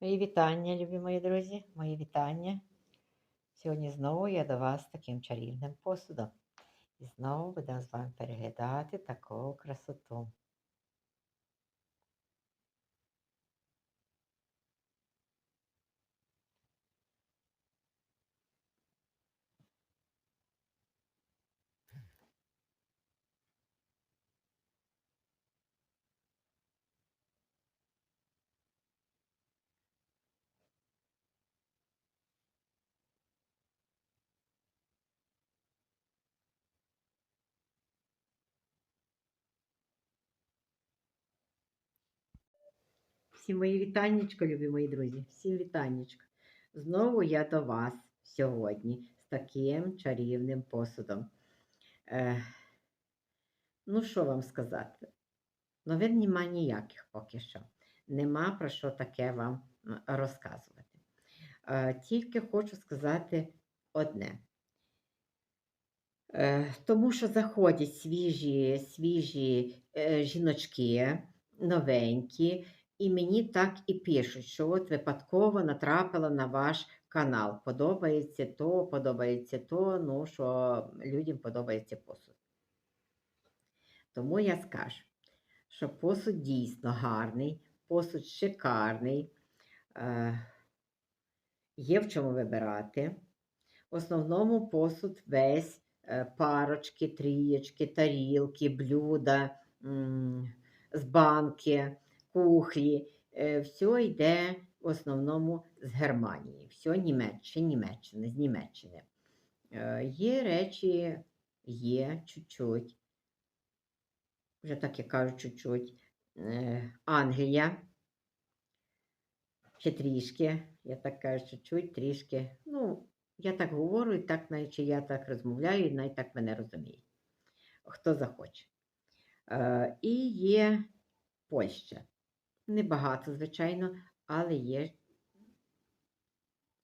Мої вітання, любі мої друзі, мої вітання. Сьогодні знову я до вас таким чарівним посудом. І знову будемо з вами переглядати таку красоту. Всім мої вітаннячко, любі мої друзі, всім вітаннячко. Знову я до вас сьогодні з таким чарівним посудом. Е, ну, що вам сказати? Новин нема ніяких поки що. Нема про що таке вам розказувати. Е, тільки хочу сказати одне. Е, тому що заходять свіжі, свіжі е, жіночки, новенькі, і мені так і пишуть, що от випадково натрапила на ваш канал. Подобається то, подобається то, ну що людям подобається посуд. Тому я скажу, що посуд дійсно гарний, посуд шикарний, е, є в чому вибирати. В основному посуд весь е, парочки, трієчки, тарілки, блюда м, з банки, кухлі. Е, Все йде в основному з Германії, все Німеччини, Німеччини, з Німеччини. Е, Є речі, є чуть-чуть, вже так я кажу, чуть-чуть. Е, Англія. Ще трішки, я так кажу, чуть-чуть, трішки. Ну, я так говорю, і так, наче я так розмовляю, і навіть так мене розуміє. Хто захоче. І є Польща. Небагато, звичайно, але є,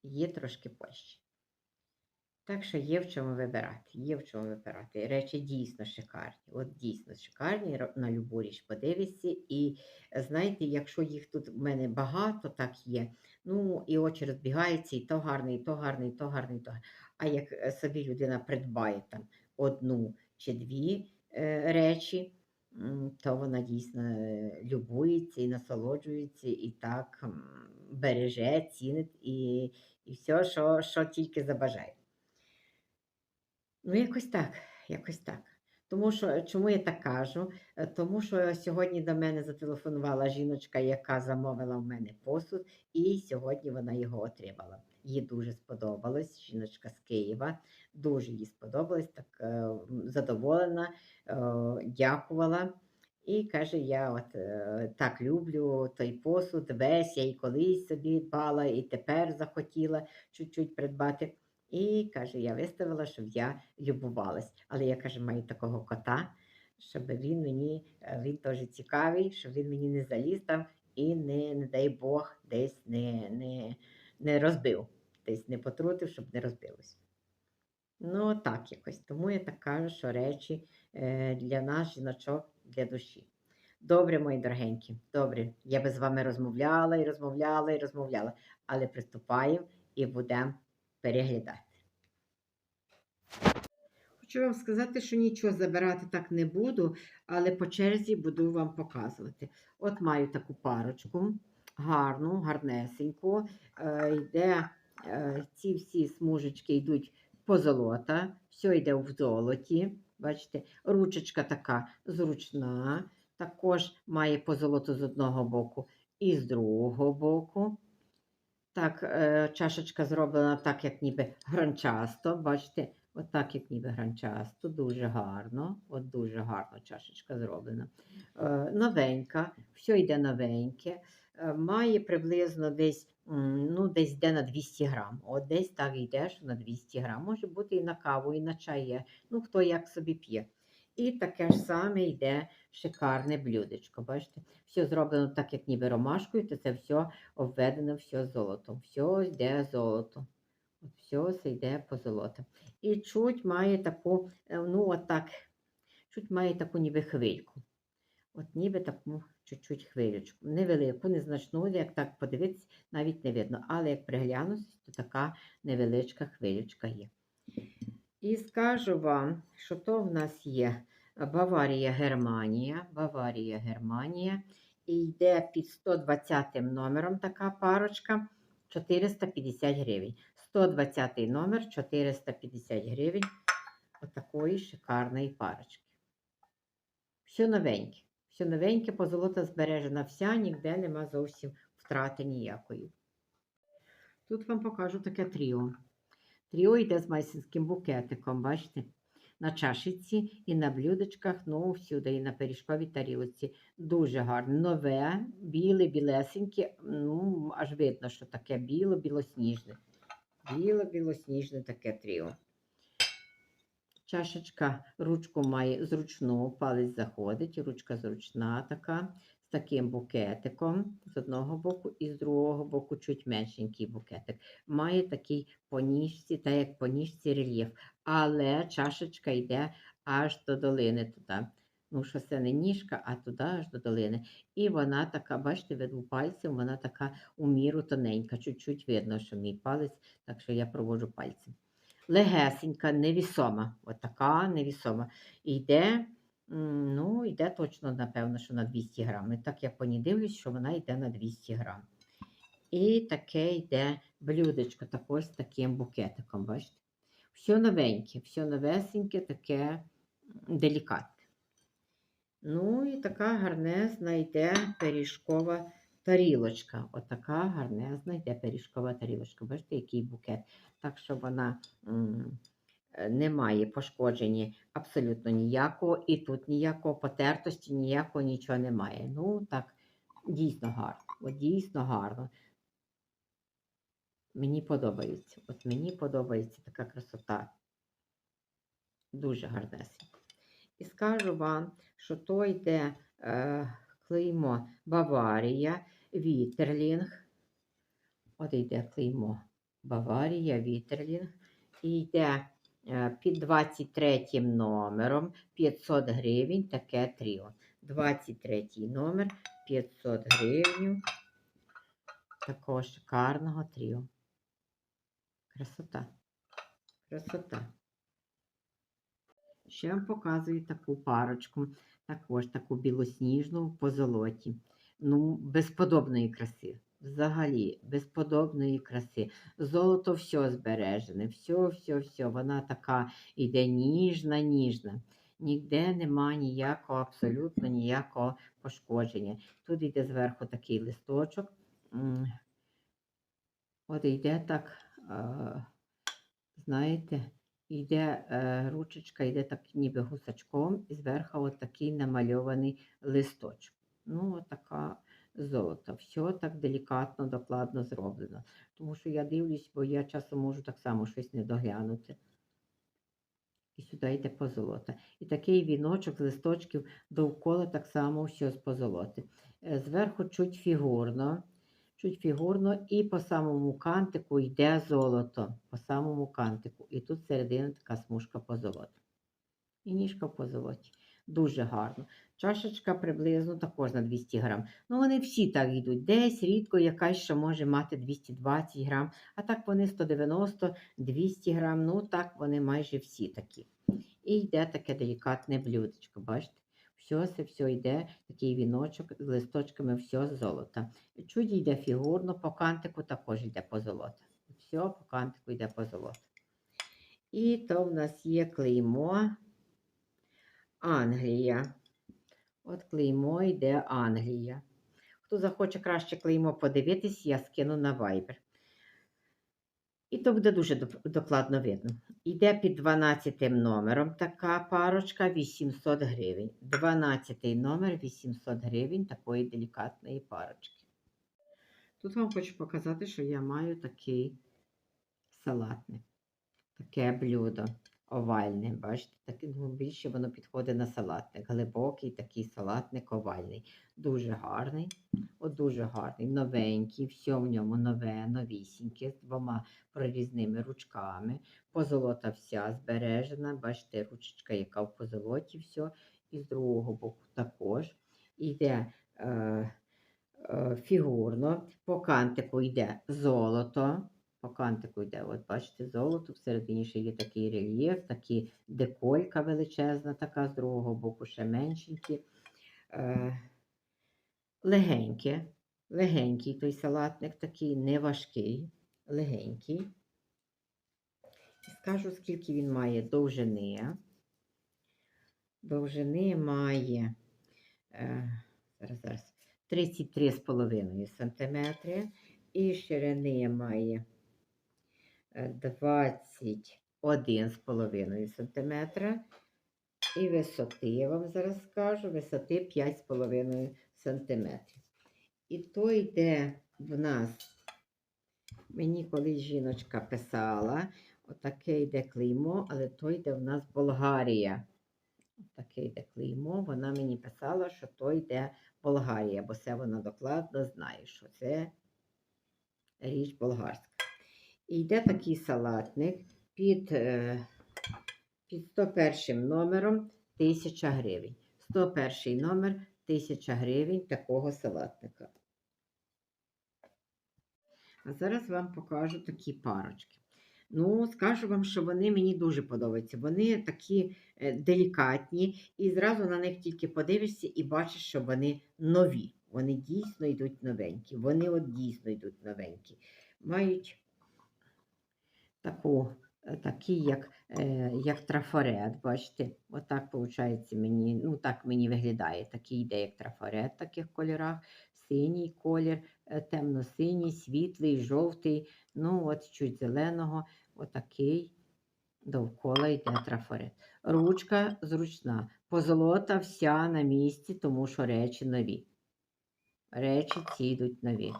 є трошки Польщі. Так що є в чому вибирати. Є в чому вибирати. Речі дійсно шикарні. От дійсно шикарні, на любу річ подивишся. І знаєте, якщо їх тут в мене багато, так є. Ну, і очі розбігаються, і то гарний, і то гарний, і то гарний, і то. А як е, собі людина придбає там одну чи дві е, речі, то вона дійсно е, любується і насолоджується, і так береже, цінить і, і все, що, що тільки забажає. Ну, якось так, якось так. Тому що, чому я так кажу? Е, Тому що сьогодні до мене зателефонувала жіночка, яка замовила в мене посуд, і сьогодні вона його отримала. Їй дуже сподобалось. Жіночка з Києва, дуже їй сподобалось, так е, задоволена, е, дякувала. І каже: я от е, так люблю той посуд, весь я і колись собі дбала, і тепер захотіла чуть-чуть придбати. І каже, я виставила, щоб я любувалась. Але я каже, маю такого кота, щоб він мені, він теж цікавий, щоб він мені не заліз там і не, не дай Бог, десь не, не, не розбив, десь не потрутив, щоб не розбилось. Ну, так якось. Тому я так кажу, що речі е, для нас, жіночок, для душі. Добре, мої дорогенькі, добре. Я би з вами розмовляла і розмовляла і розмовляла, але приступаємо і будемо переглядати. Хочу вам сказати, що нічого забирати так не буду, але по черзі буду вам показувати. От маю таку парочку, гарну, гарнесеньку. Е, йде, е, ці всі смужечки йдуть позолота, все йде в золоті. Бачите, ручечка така зручна, також має позолоту з одного боку і з другого боку. Так, е, чашечка зроблена так, як ніби гранчасто. Бачите, отак, як ніби гранчасто, дуже гарно. От дуже гарно чашечка зроблена. Новенька, все йде новеньке. Е, має приблизно десь, ну, десь йде на 200 грам. От десь так йде, що на 200 грам. Може бути і на каву, і на чай є. Ну, хто як собі п'є. І таке ж саме йде шикарне блюдечко. Бачите, все зроблено так, як ніби ромашкою, то це все обведено все золотом. Все йде золото. Все це йде по золоту. І чуть має таку, е, ну отак, чуть має таку ніби хвильку. От ніби таку чуть-чуть хвилючку. Невелику, незначну, як так подивитись, навіть не видно. Але як приглянусь, то така невеличка хвилючка є. І скажу вам, що то в нас є Баварія Германія. Баварія Германія. І йде під 120 номером така парочка 450 гривень. 120 номер 450 гривень. Отакої шикарної парочки. Все новеньке. Все новеньке, позолота збережена вся, ніде нема зовсім втрати ніякої. Тут вам покажу таке тріо. Тріо йде з майсинським букетиком, бачите? На чашиці і на блюдечках, ну, всюди, і на пиріжковій тарілці. Дуже гарне. Нове, біле, білесеньке, ну, аж видно, що таке біло-білосніжне. Біло-білосніжне таке тріо. Чашечка ручку має зручну, палець заходить, ручка зручна така, з таким букетиком з одного боку і з другого боку чуть меншенький букетик. Має такий по ніжці, та як по ніжці рельєф, але чашечка йде аж до долини туди. Ну, що це не ніжка, а туди аж до долини. І вона така, бачите, веду пальцем, вона така у міру тоненька. Чуть-чуть видно, що мій палець, так що я проводжу пальцем легесенька, невісома. Отака невісома. І йде, ну, йде точно, напевно, що на 200 грам. І так я по ній дивлюсь, що вона йде на 200 грам. І таке йде блюдечко, також з таким букетиком, бачите? Все новеньке, все новесеньке, таке делікатне. Ну і така гарнезна йде пиріжкова тарілочка. Отака гарнезна йде пиріжкова тарілочка. Бачите, який букет. Так що вона е, не має пошкодження абсолютно ніякого. І тут ніякого потертості, ніякого нічого немає. Ну, так, дійсно гарно. От дійсно гарно. Мені подобається. От мені подобається така красота. Дуже гарнесенько. І скажу вам, що то йде е, клеймо Баварія, Вітерлінг. От йде клеймо Баварія, Вітерлінг. І йде е, під 23 номером 500 гривень таке тріо. 23 номер 500 гривень. Такого шикарного тріо. Красота. Красота. Ще вам показую таку парочку, також таку білосніжну в позолоті. Ну, безподобної краси. Взагалі, безподобної краси. Золото все збережене, все, все, все. Вона така іде ніжна, ніжна. Ніде нема ніякого, абсолютно ніякого пошкодження. Тут йде зверху такий листочок. От йде так, знаєте, йде е, ручечка, йде так ніби гусачком, і зверху от такий намальований листочок. Ну, така золото. Все так делікатно, докладно зроблено. Тому що я дивлюсь, бо я часом можу так само щось не доглянути. І сюди йде позолота. І такий віночок з листочків довкола так само все з позолоти. Е, Зверху чуть фігурно, чуть фігурно, і по самому кантику йде золото. По самому кантику. І тут середина така смужка позолоти. І ніжка в позолоті. Дуже гарно. Чашечка приблизно також на 200 грам. Ну, вони всі так йдуть. Десь рідко якась ще може мати 220 грам, а так вони 190-200 грам. Ну, так вони майже всі такі. І йде таке делікатне блюдечко. Бачите? Все це все йде, такий віночок з листочками, все з золота. Чуть йде фігурно, по кантику також йде позолота. Все по кантику йде позолота. І то в нас є клеймо Англія. От клеймо йде Англія. Хто захоче краще клеймо подивитись, я скину на Viber. І то буде дуже докладно видно. Йде під 12 номером така парочка 800 гривень. 12 номер 800 гривень такої делікатної парочки. Тут вам хочу показати, що я маю такий салатник. Таке блюдо овальне. Бачите, таке, ну, більше воно підходить на салатник. Глибокий такий салатник овальний. Дуже гарний. От дуже гарний, новенький, все в ньому нове, новісіньке, з двома прорізними ручками. Позолота вся збережена. Бачите, ручечка, яка в позолоті, все. І з другого боку також. йде е, е, фігурно, по кантику йде золото. По кантику йде, от бачите, золото, всередині ще є такий рельєф, такі деколька величезна, така з другого боку ще меншенькі. Е, легеньке, легенький той салатник, такий неважкий, легенький. Скажу, скільки він має довжини. Довжини має е, зараз, зараз, 33,5 см. І ширини має 21,5 см. І висоти, я вам зараз скажу, висоти 5,5 см. І то йде в нас, мені колись жіночка писала, отаке йде клеймо, але то йде в нас Болгарія. Таке йде клеймо. Вона мені писала, що то йде Болгарія, бо це вона докладно знає, що це річ болгарська. І йде такий салатник під, е, під 101 номером 1000 гривень. 101 номер 1000 гривень такого салатника. А зараз вам покажу такі парочки. Ну, скажу вам, що вони мені дуже подобаються. Вони такі е, делікатні, і зразу на них тільки подивишся і бачиш, що вони нові. Вони дійсно йдуть новенькі. Вони от дійсно йдуть новенькі. Мають таку, е, такі, як, е, як трафарет. Бачите, отак виходить мені, ну так мені виглядає. Такий йде, як трафарет в таких кольорах. Синій колір, е, темно-синій, світлий, жовтий, ну от чуть зеленого, отакий довкола йде трафарет. Ручка зручна. Позолота вся на місці, тому що речі нові. Речі ці йдуть нові.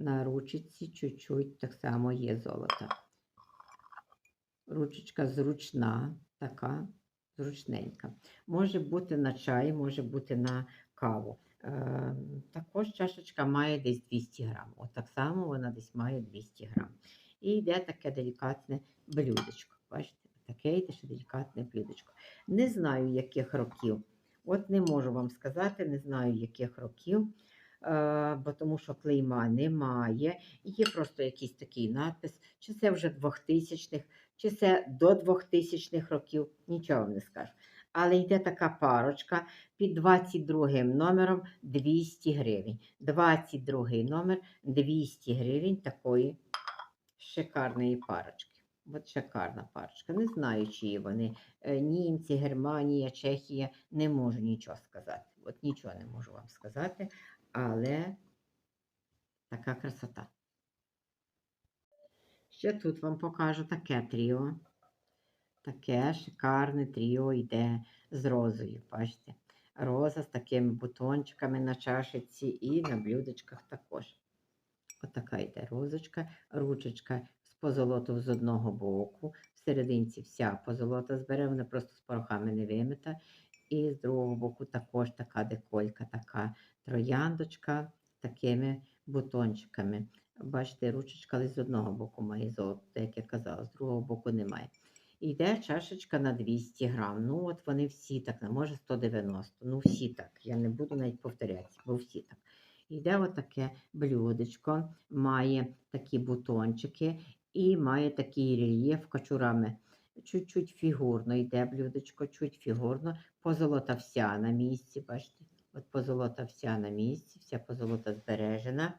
На ручці чуть-чуть так само є золото. Ручечка зручна, така, зручненька. Може бути на чай, може бути на каву. Е, також чашечка має десь 200 грам. От так само вона десь має 200 грам. І йде таке делікатне блюдечко. Бачите, таке йде ще делікатне блюдечко. Не знаю, яких років. От не можу вам сказати, не знаю, яких років, бо тому що клейма немає. Є просто якийсь такий надпис, чи це вже 2000-х, чи це до 2000-х років, нічого вам не скажу. Але йде така парочка під 22 номером 200 гривень. 22 номер 200 гривень такої шикарної парочки. От шикарна парочка. Не знаю, чиї вони. Е, Німці, Германія, Чехія. Не можу нічого сказати. От нічого не можу вам сказати, але така красота. Ще тут вам покажу таке тріо. Таке шикарне тріо йде з розою. Бачите? Роза з такими бутончиками на чашиці і на блюдечках також. Отака йде розочка, ручечка з позолотом з одного боку. Всерединці вся позолота збере, вона просто з порохами не вимита. І з другого боку також така деколька, така трояндочка такими бутончиками. Бачите, ручечка з одного боку має золото, як я казала, з другого боку немає. Йде чашечка на 200 грам. Ну, от вони всі так, може 190. Ну, всі так. Я не буду навіть повторятися, бо всі так. Йде отаке блюдечко, має такі бутончики і має такий рельєф качурами. Чуть-чуть фігурно йде блюдечко, чуть фігурно. Позолота вся на місці, бачите? От позолота вся на місці, вся позолота збережена.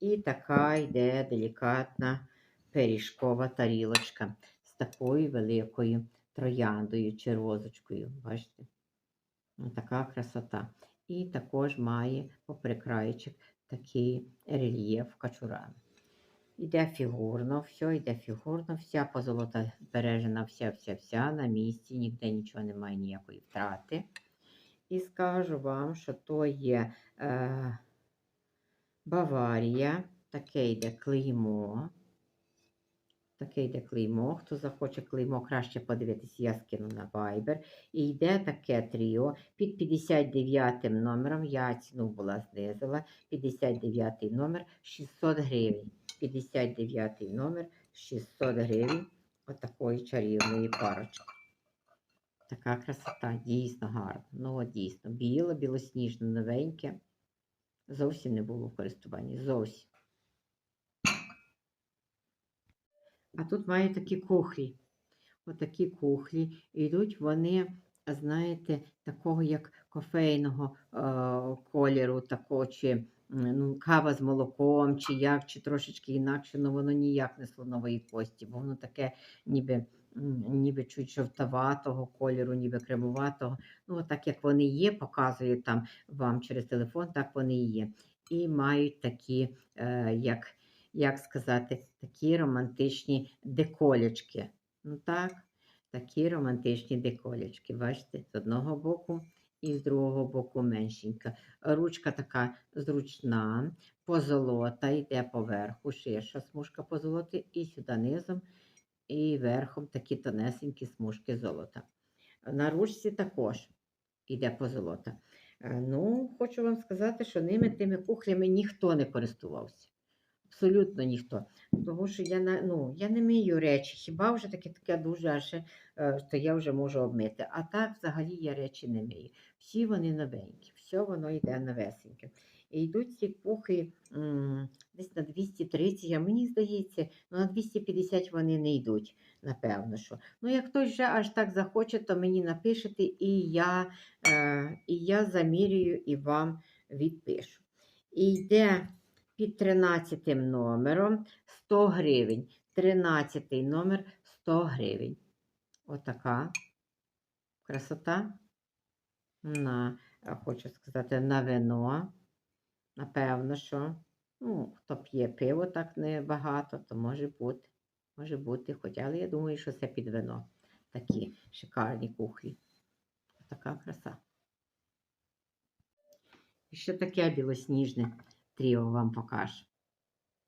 І така йде делікатна пиріжкова тарілочка з такою великою трояндою чи розочкою. Бачите? Така красота. І також має поприкрайчик такий рельєф качурами. Йде фігурно, все, йде фігурно, вся позолота збережена, вся-вся-вся на місці, ніде нічого немає, ніякої втрати. І скажу вам, що то є е, Баварія, таке йде клеймо. Таке йде клеймо. Хто захоче клеймо, краще подивитися, я скину на Viber. І йде таке тріо під 59 номером. Я ціну була знизила. 59 номер 600 гривень. 59 номер 600 гривень отакої чарівної парочки. Така красота, дійсно гарна. Ну, от дійсно, біло, білосніжне, новеньке. Зовсім не було в користуванні. Зовсім. А тут маю такі кухлі. Отакі кухлі. І йдуть вони, знаєте, такого як кофейного е, кольору, такого, чи ну, кава з молоком, чи як, чи трошечки інакше, але воно ніяк не слонової кості, бо воно таке ніби, ніби чуть жовтоватого кольору, ніби кремоватого. Ну, так як вони є, показую там вам через телефон, так вони і є. І мають такі, е, як, як сказати, такі романтичні деколечки. Ну так, такі романтичні деколечки. Бачите, з одного боку і з другого боку меншенька. Ручка така зручна, позолота, йде поверху, ширша смужка позолоти, і сюди низом, і верхом такі тонесенькі смужки золота. На ручці також йде позолота. Е, Ну, хочу вам сказати, що ними тими кухлями ніхто не користувався. Абсолютно ніхто. Тому що я ну, я не мию речі, хіба вже таке таке дуже аж, е, я вже можу обмити. А так взагалі я речі не мию. Всі вони новенькі, все воно йде новесеньке. І йдуть ці кухи м, десь на 230, а мені здається, ну, на 250 вони не йдуть, напевно. що. Ну, як хтось вже аж так захоче, то мені напишете, і я, е, і я замірюю і вам відпишу. І йде під 13 номером 100 гривень. 13 номер 100 гривень. Отака красота. На, хочу сказати, на вино. Напевно, що. Ну, хто п'є пиво так небагато, то може бути. Може бути, хоча, але я думаю, що це під вино. Такі шикарні кухлі. Така краса. І ще таке білосніжне тріо вам покажу.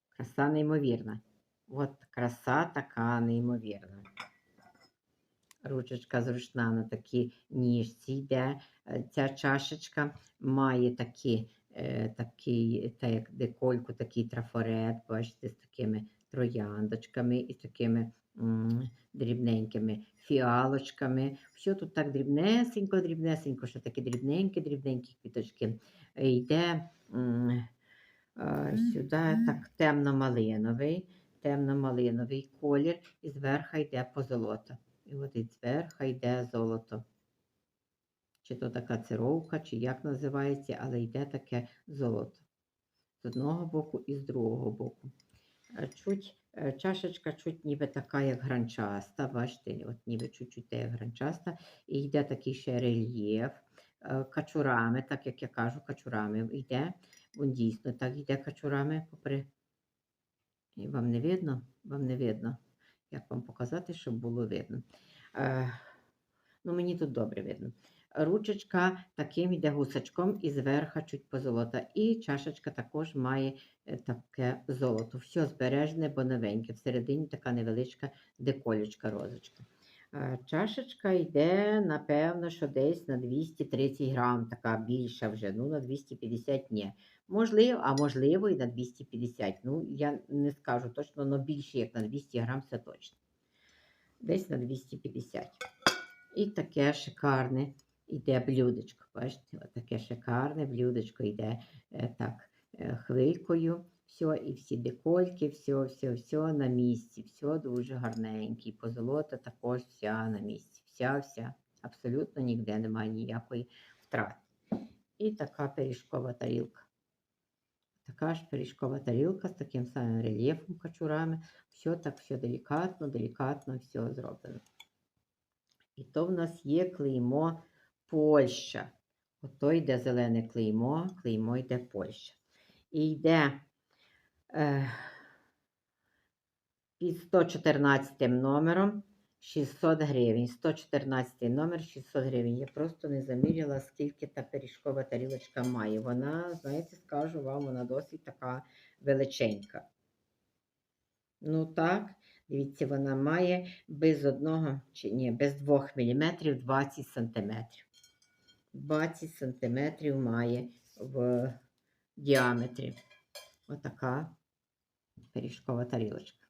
Краса неймовірна. От краса така неймовірна. Ручечка зручна на такій ніжці йде. Е, Ця чашечка має такі, такий, та як декольку, такий трафарет, бачите, з такими трояндочками і такими м, дрібненькими фіалочками. Все тут так дрібнесенько, дрібнесенько, що такі дрібненькі, дрібненькі квіточки. Е, Йде м, е, сюди так темно-малиновий, темно-малиновий колір, і зверху йде позолота. І от і зверху йде золото. Чи то така цировка, чи як називається, але йде таке золото. З одного боку і з другого боку. Е, Чуть, е, чашечка чуть ніби така, як гранчаста, бачите, от ніби чуть-чуть як гранчаста. І йде такий ще рельєф е, качурами, так як я кажу, качурами йде. Він дійсно так йде качурами попри. І вам не видно? Вам не видно. Як вам показати, щоб було видно? Ну, мені тут добре видно. Ручечка таким йде гусачком і зверху чуть позолота. І чашечка також має е, таке золото. Все збережне, бо новеньке. Всередині така невеличка деколечка розочка. Е, Чашечка йде, напевно, що десь на 230 грам, така більша вже, ну на 250 ні. Можливо, а можливо і на 250. Ну, я не скажу точно, але більше, як на 200 грам, це точно. Десь на 250. І таке шикарне йде блюдечко. Бачите, таке шикарне блюдечко йде е, так е, хвилькою. Все, і всі декольки, все, все, все на місці. Все дуже гарненьке. І позолота також вся на місці. Вся, вся. Абсолютно ніде немає ніякої втрати. І така пиріжкова тарілка. Така ж пиріжкова тарілка з таким самим рельєфом, качурами. Все так, все делікатно, делікатно, все зроблено. І то в нас є клеймо Польща. Ото йде зелене клеймо, клеймо йде Польща. І йде е, під 114 номером 600 гривень. 114 номер 600 гривень. Я просто не заміряла, скільки та пиріжкова тарілочка має. Вона, знаєте, скажу вам, вона досить така величенька. Ну так, дивіться, вона має без одного, чи ні, без 2 мм 20 см. 20 см має в діаметрі. Отака пиріжкова тарілочка.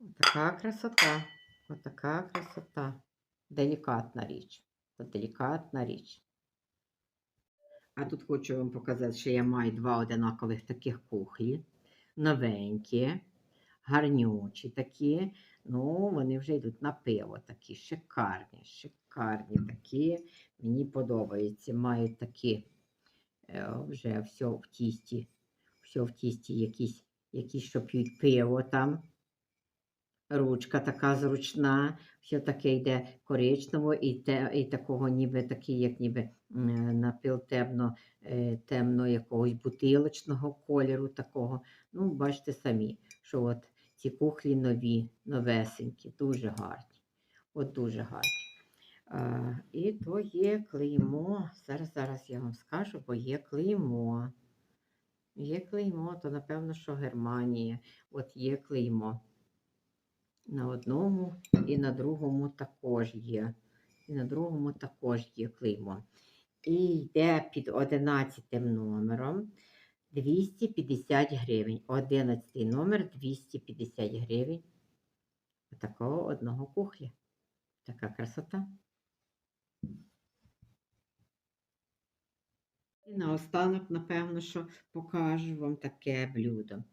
Отака красота. Отака красота. делікатна річ. Делікатна річ. А тут хочу вам показати, що я маю два одинакових таких кухлі. Новенькі, гарнючі такі. Ну, вони вже йдуть на пиво такі, шикарні, шикарні такі. Мені подобаються. Мають такі е, вже все в тісті. Все в тісті, якісь, якісь що п'ють пиво там. Ручка така зручна, все таке йде коричнево і, те, і такого ніби такий, як ніби м, напил темно, е, темно якогось бутилочного кольору такого. Ну, бачите самі, що от ці кухлі нові, новесенькі, дуже гарні. От дуже гарні. І то є клеймо. Зараз, зараз я вам скажу, бо є клеймо. Є клеймо, то напевно, що Германія. От є клеймо. На одному і на другому також є. І на другому також є клеймо. І йде під 11 номером 250 гривень. 11 номер 250 гривень. Такого одного кухля. Така красота. І наостанок, напевно, що покажу вам таке блюдо.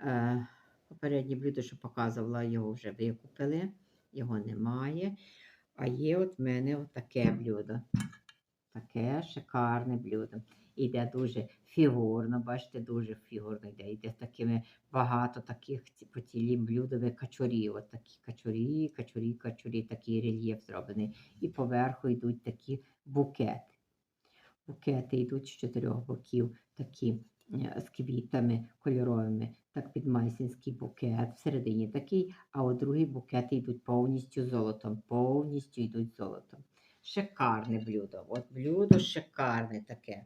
Е, Попереднє блюдо, що показувала, його вже викупили, його немає. А є от в мене от таке блюдо. Таке шикарне блюдо. Іде дуже фігурно, бачите, дуже фігурно йде. Йде такими багато таких по цілім блюдові качурі. От такі качурі, качурі, качурі, такий рельєф зроблений. І поверху йдуть такі букети. Букети йдуть з чотирьох боків, такі е, з квітами кольоровими, так під майсінський букет, всередині такий, а от другі букети йдуть повністю золотом, повністю йдуть золотом. Шикарне блюдо. От блюдо шикарне таке.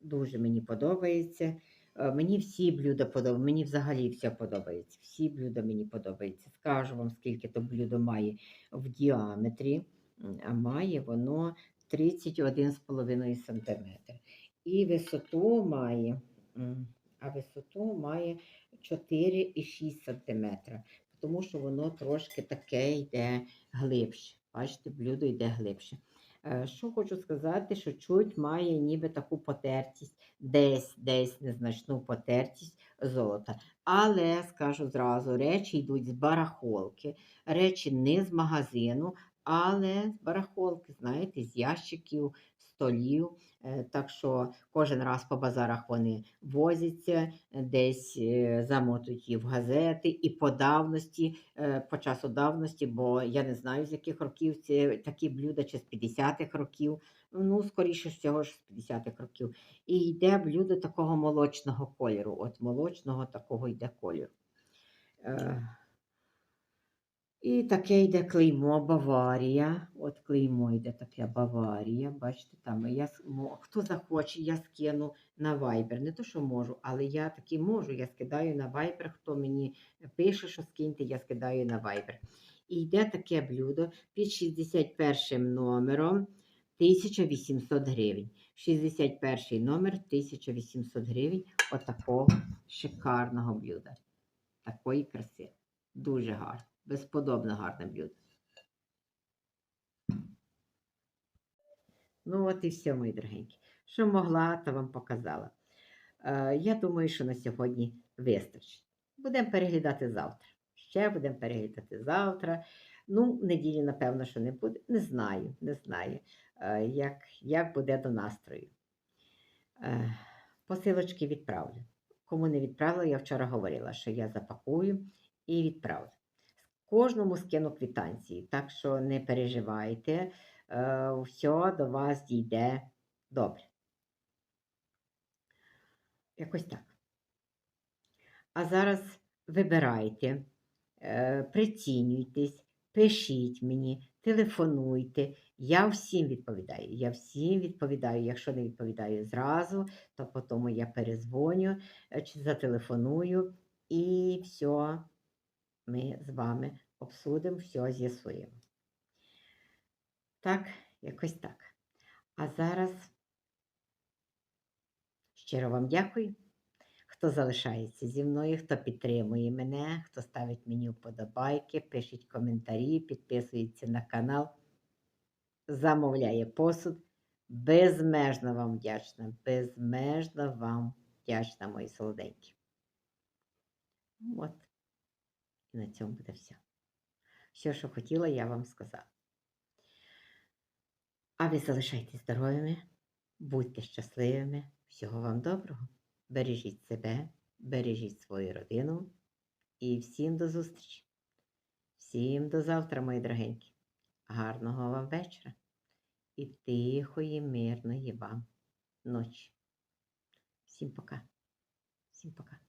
Дуже мені подобається. Е, Мені всі блюда подобаються, мені взагалі все подобається. Всі блюда мені подобаються. Скажу вам, скільки то блюдо має в діаметрі, а має воно 31,5 см. І висоту має, а висоту має 4,6 см, тому що воно трошки таке йде глибше. Бачите, блюдо йде глибше. Е, Що хочу сказати, що чуть має ніби таку потертість, десь, десь незначну потертість золота. Але скажу зразу, речі йдуть з барахолки, речі не з магазину, але з барахолки, знаєте, з ящиків, столів. Е, Так що кожен раз по базарах вони возяться, десь е, замотують її в газети і по давності, е, по часу давності, бо я не знаю, з яких років це такі блюда, чи з 50-х років, ну, скоріше всього ж з 50-х років. І йде блюдо такого молочного кольору. От молочного такого йде кольору. І таке йде клеймо Баварія. От клеймо йде таке Баварія. Бачите, там я хто захоче, я скину на Viber. Не то, що можу, але я таки можу. Я скидаю на Viber. Хто мені пише, що скиньте, я скидаю на Viber. І йде таке блюдо під 61 номером 1800 гривень. 61 номер 1800 гривень. Отакого шикарного блюда. Такої краси. Дуже гарно. Безподобно гарне блюдо. Ну, от і все, мої дорогенькі. Що могла, то вам показала. Е, я думаю, що на сьогодні вистачить. Будемо переглядати завтра. Ще будемо переглядати завтра. Ну, неділі, напевно, що не буде. Не знаю, не знаю, е, як, як буде до настрою. Е, посилочки відправлю. Кому не відправила, я вчора говорила, що я запакую і відправлю. Кожному скину квитанції, так що не переживайте, е, все до вас дійде добре. Якось так. А зараз вибирайте, е, прицінюйтесь, пишіть мені, телефонуйте. Я всім відповідаю. Я всім відповідаю. Якщо не відповідаю зразу, то потім я перезвоню е, чи зателефоную і все, ми з вами обсудимо, все з'ясуємо. Так, якось так. А зараз щиро вам дякую, хто залишається зі мною, хто підтримує мене, хто ставить мені вподобайки, пишіть коментарі, підписується на канал. замовляє посуд. Безмежно вам вдячна, безмежно вам вдячна, мої солоденькі. От. І на цьому буде все. Все, що хотіла, я вам сказала. А ви залишайтесь здоровими, будьте щасливими, всього вам доброго. Бережіть себе, бережіть свою родину і всім до зустрічі. Всім до завтра, мої дорогенькі. Гарного вам вечора і тихої, мирної вам ночі. Всім пока. Всім пока.